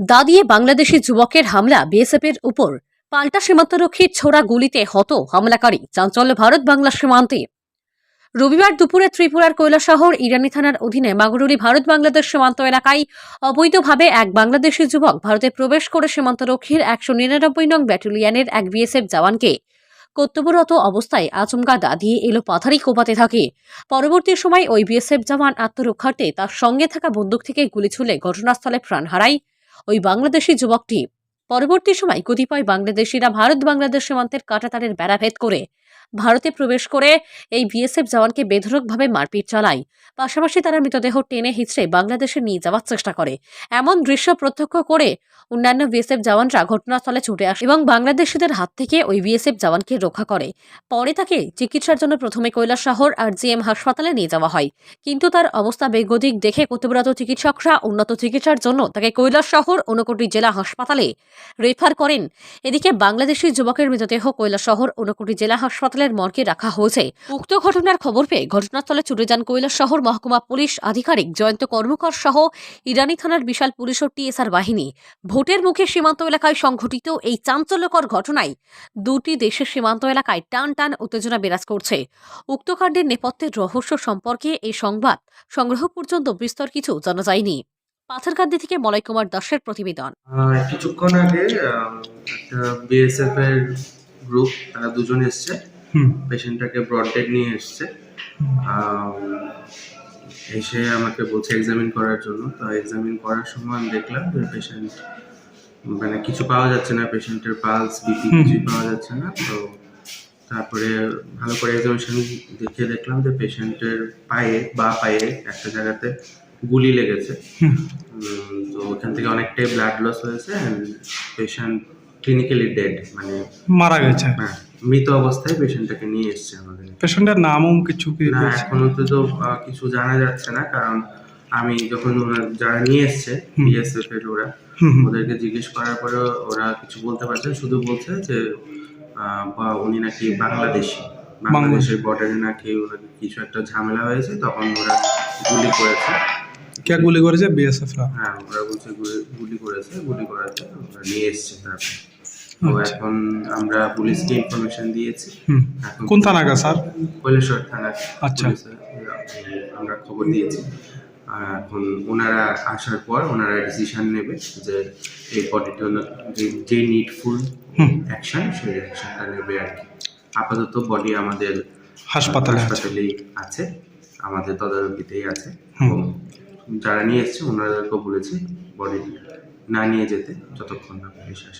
দাদিয়ে বাংলাদেশি যুবকের হামলা, বিএসএফের উপর পাল্টা সীমান্তরক্ষীর ছোড়া গুলিতে হত হামলাকারী। চাঞ্চল্য, ভারত বাংলা সীমান্তে। রবিবার দুপুরে ত্রিপুরার কৈলাসহর, ইরানি থানার অধীনে মাগুরুলি ভারত বাংলাদেশ সীমান্ত এলাকায় অবৈধভাবে এক বাংলাদেশি যুবক ভারতে প্রবেশ করে সীমান্তরক্ষীর একশো নিরানব্বই নং ব্যাটালিয়নের এক বিএসএফ জওয়ানকে কর্তব্যরত অবস্থায় আচমকা দা দিয়ে এলো পাথারি কোপাতে থাকে। পরবর্তী সময় ওই বিএসএফ জওয়ান আত্মরক্ষার্থে তার সঙ্গে থাকা বন্দুক থেকে গুলি ছুলে ঘটনাস্থলে প্রাণ হারায়। ওই বাংলাদেশি যুবকটি। পরবর্তী সময় কতিপয় বাংলাদেশিরা ভারত বাংলাদেশ সীমান্তের কাঁটাতারের বেড়াভেদ করে ভারতে প্রবেশ করে এই বিএসএফ জওয়ানকে বেধরকভাবে মারপিট চালায়। পাশাপাশি তারা মৃতদেহ টেনে হিচড়ে বাংলাদেশে নিয়ে যাওয়ার চেষ্টা করে। এমন দৃশ্য প্রত্যক্ষ করে অন্যান্য বিএসএফ জওয়ানরা ঘটনাস্থলে ছুটে আসে এবং বাংলাদেশিদের হাত থেকে ওই বিএসএফ জওয়ানকে রক্ষা করে। পরে তাকে চিকিৎসার জন্য প্রথমে কৈলাসহর আর জিএম হাসপাতালে নিয়ে যাওয়া হয়। কিন্তু তার অবস্থা বেগতিক দেখে কর্তব্যরত চিকিৎসকরা উন্নত চিকিৎসার জন্য তাকে কৈলাসহর ঊনকোটি জেলা হাসপাতালে রেফার করেন। এদিকে বাংলাদেশি যুবকের মৃতদেহ কৈলাসহর ঊনকোটি জেলা হাসপাতালের মর্গে রাখা হয়েছে। উক্ত ঘটনার খবর পেয়ে ঘটনাস্থলে ছুটে যান কৈলাসহর মহকুমা পুলিশ আধিকারিক জয়ন্ত কর্মকর সহ ইরানি থানার বিশাল পুলিশ ও টিএসআর বাহিনী। ভোটের মুখে সীমান্ত এলাকায় সংঘটিত এই চাঞ্চল্যকর ঘটনায় দুটি দেশের সীমান্ত এলাকায় টান টান উত্তেজনা বিরাজ করছে। উক্ত কাণ্ডের নেপথ্যের রহস্য সম্পর্কে এই সংবাদ সংগ্রহ পর্যন্ত বিস্তর কিছু জানা যায়নি। পাথারকান্দি থেকে মলয় কুমার দাসের প্রতিবেদন। কিছুক্ষণ আগে বিএসএফ এর গ্রুপ তারা দুজন এসছে। হুম। পেশেন্টটাকে ব্রডডেড নিয়ে এসছে। এসে আমাকে বলছে এক্সামিন করার জন্য। তো এক্সামিন করার সময় আমি দেখলাম যে পেশেন্ট মানে কিছু পাওয়া যাচ্ছে না পেশেন্টের পালস বিপি কিছুই পাওয়া যাচ্ছে না। তো তারপরে ভালো করে এক্সামিনেশন দেখে দেখলাম যে পেশেন্টের পায়ে বা পায়ে একটা জায়গাতে গুলি লেগেছে। তো ওখান থেকে অনেকটাই ব্লাড লস হয়েছে পেশেন্ট ক্লিনিক্যালি ডেড মানে মারা গেছে। হ্যাঁ মৃত অবস্থায় পেশেন্টটাকে নিয়ে এসছে আমাদের। পেশেন্টের নামও কিছু কি না? এখনও তো তো কিছু জানা যাচ্ছে না কারণ আমি যখন ওরা যারা নিয়ে এসছে বিএসএফ এর ওরা। ওদেরকে জিজ্ঞেস করার পরে ওরা কিছু বলতে পারছে শুধু বলছে যে বা উনি নাকি বাংলাদেশি। বাংলাদেশের বর্ডারে নাকি ওনার কিছু একটা ঝামেলা হয়েছে তখন ওরা গুলি করেছে। কে গুলি করেছে? বিএসএফ হ্যাঁ ওরা বলছে গুলি- গুলি করেছে গুলি করাতে ওরা নিয়ে এসছে তারপর। তো। এখন আমরা পুলিশকে ইনফরমেশন দিয়েছি। কোন থানাকা স্যার? কৈলেশ্বর থানা আচ্ছা। আমরা খবর দিয়েছি। এখন ওনারা আসার পর ওনারা ডিসিশন নেবে যে এই বডিটা যে যে নিডফুল অ্যাকশন সেই অ্যাকশনটা নেবে আর কি। আপাতত বডি আমাদের হাসপাতালে আছে। হাসপাতালেই আছে আমাদের তদারকিতেই আছে। এবং যারা নিয়ে এসছে ওনাদেরকেও বলেছি বডি না নিয়ে যেতে যতক্ষণ না পুলিশ আসে।